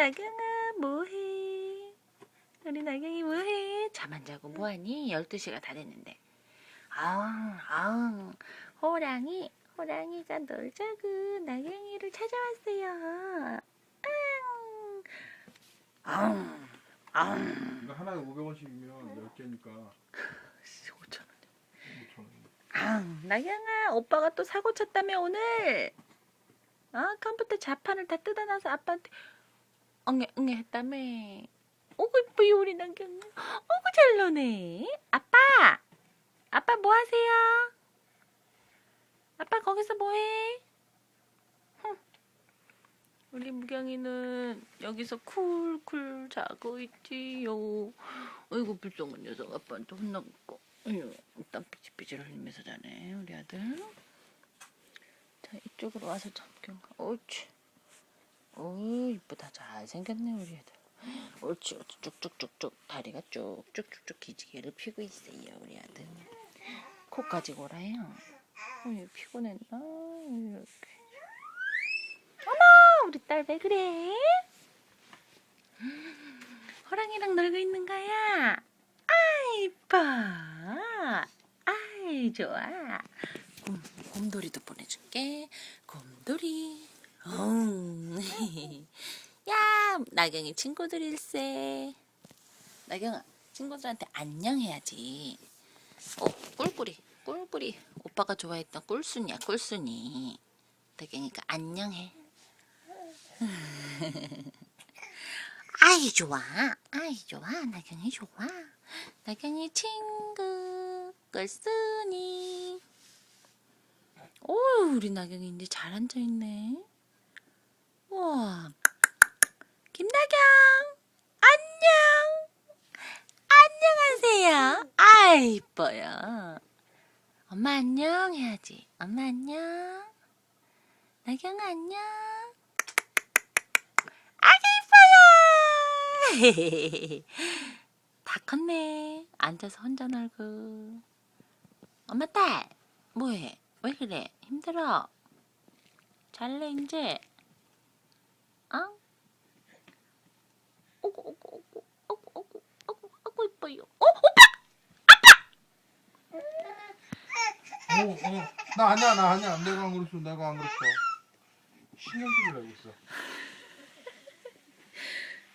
나경아 뭐해? 우리 나경이 뭐해? 잠 안 자고 뭐하니? 12시가 다 됐는데. 아웅 아웅 호랑이 호랑이가 놀자고 나경이를 찾아왔어요. 아웅 아웅 아웅 이거 하나에 500원씩이면 10개니까 5천 원. 5,000원. 아, 나경아, 오빠가 또 사고 쳤다며 오늘. 아, 컴퓨터 자판을 다 뜯어놔서 아빠한테 엉해 엉해 했다며. 오구 이쁘이 우리 나경아. 오구 잘 노네. 아빠, 아빠 뭐 하세요? 아빠 거기서 뭐해? 흠. 우리 무경이는 여기서 쿨쿨 자고 있지요. 아이고 불쌍한 녀석 아빠한테 혼나고. 땀 삐질삐질 흘리면서 자네, 우리 아들. 자, 이쪽으로 와서 잠깐. 옳지. 오, 이쁘다. 잘생겼네, 우리 아들. 옳지, 옳지. 쭉쭉쭉쭉. 다리가 쭉쭉쭉쭉 기지개를 피고 있어요, 우리 아들. 코까지 골아요. 어이, 피곤했나? 이렇게. 어머, 우리 딸 왜 그래? 호랑이랑 놀고 있는 거야? 아이, 이뻐. 아이, 좋아. 곰, 곰돌이도 보내줄게. 곰돌이. 어. 야, 나경이 친구들일세. 나경아, 친구들한테 안녕해야지. 어, 꿀꿀이, 꿀꿀이. 오빠가 좋아했던 꿀순이야, 꿀순이. 나경이가 안녕해. 아이 좋아 아이 좋아 나경이 좋아 나경이 친구 꿀순이 오 우리 나경이 이제 잘 앉아있네 김나경 안녕 안녕하세요 아 이뻐요 엄마 안녕 해야지 엄마 안녕 나경아 안녕 다 컸네. 앉아서 혼자 놀고. 엄마 딸, 뭐해? 왜 그래? 힘들어? 잘래 이제? 어? 어구 어구 어구 어구 어구 어구 어구 이뻐요. 어 오빠. 어, 어. 나 아니야, 나 아니야. 내가 안 그랬어, 내가 안 그랬어. 신경질을 내고 있어.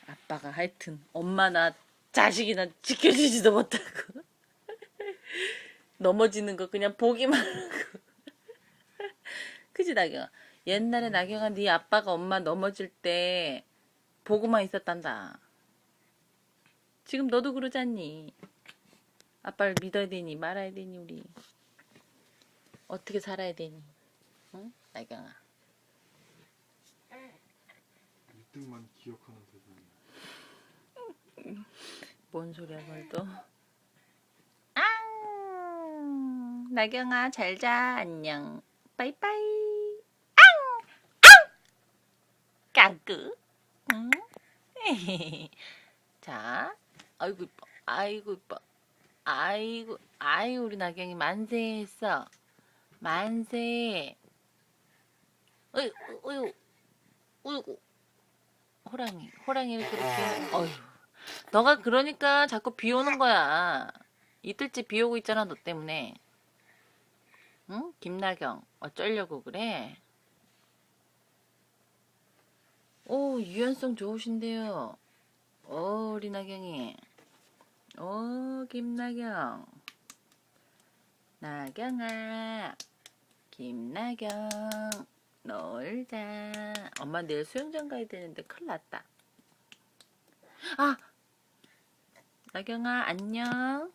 아빠가 하여튼 엄마나 자식이나 지켜주지도 못하고 넘어지는 거 그냥 보기만 하고 그지 나경아 옛날에 나경아 네 아빠가 엄마 넘어질 때 보고만 있었단다 지금 너도 그러잖니 아빠를 믿어야 되니 말아야 되니 우리 어떻게 살아야 되니 응? 나경아 1등만 기억하는 세상이. 뭔 소리야 또 앙! 나경아 잘 자 안녕 빠이빠이! 까끄 응? 자 아이고 이뻐 아이고 이뻐 아이고 아이 우리 나경이 만세 했어 만세 어이 어이 어이구 호랑이 호랑이를 그렇게 어휴 너가 그러니까 자꾸 비 오는 거야. 이틀째 비 오고 있잖아, 너 때문에. 응? 김나경, 어쩌려고 그래? 오, 유연성 좋으신데요. 오, 우리 나경이. 오, 김나경. 나경아. 김나경. 놀자. 엄마 내일 수영장 가야 되는데 큰일 났다. 아, 나경아, 안녕.